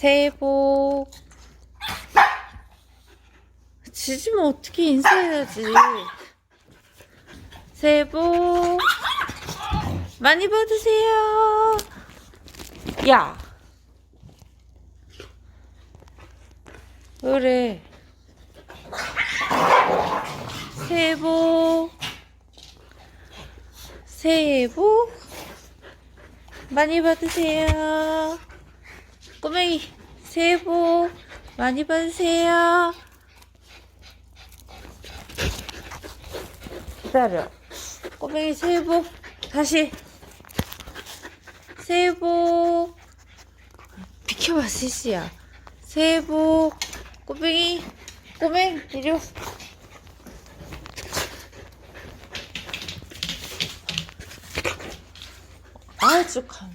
새해 복. 지지면 어떻게 인사해야지. 새해 복. 많이 받으세요. 야. 왜 그래? 새해 복. 새해 복. 많이 받으세요. 꼬맹이, 새해 복 많이 받으세요. 기다려. 꼬맹이 새해 복 다시. 새해 복. 비켜봐, 시시야. 새해 복. 꼬맹이, 꼬맹, 이리 와. 아주 감.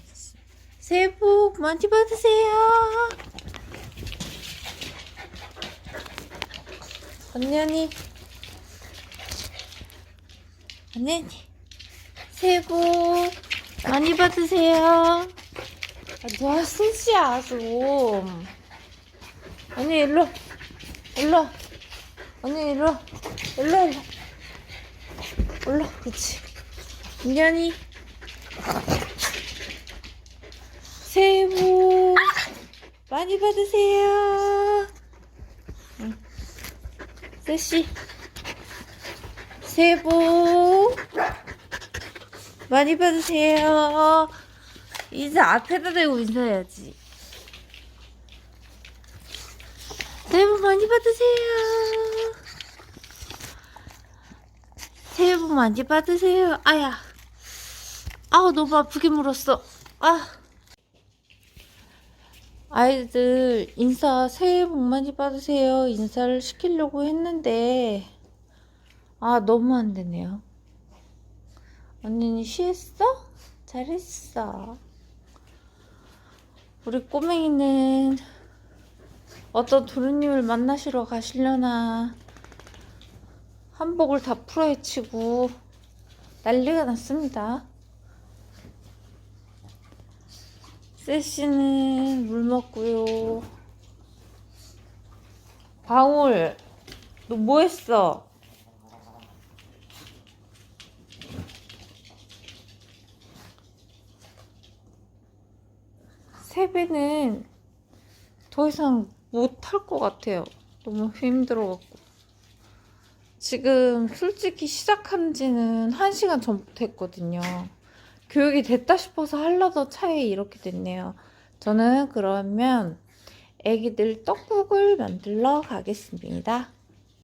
새해 복 많이 받으세요. 언니 언니. 언니 언니. 새해 복 많이 받으세요. 아, 너 셋이야 좀. 언니 일로 일로 언니 일로 일로 일로 일로 그렇지. 언니 언니. 새해 복 많이 받으세요. 응. 세씨 새해 복 많이 받으세요. 인사 앞에다 대고 인사해야지. 새해 복 많이 받으세요. 새해 복 많이 받으세요. 아야. 아우 너무 아프게 물었어. 아. 아이들 인사 새해 복 많이 받으세요. 인사를 시키려고 했는데 아 너무 안 되네요. 언니는 쉬했어? 잘했어. 우리 꼬맹이는 어떤 도련님을 만나시러 가시려나. 한복을 다 풀어헤치고 난리가 났습니다 세씨는 물 먹고요. 방울, 너 뭐 했어? 세배는 더 이상 못 할 것 같아요. 너무 힘들어갖고. 지금 솔직히 시작한 지는 한 시간 전부터 했거든요. 교육이 됐다 싶어서 하려던 차에 이렇게 됐네요. 저는 그러면 애기들 떡국을 만들러 가겠습니다.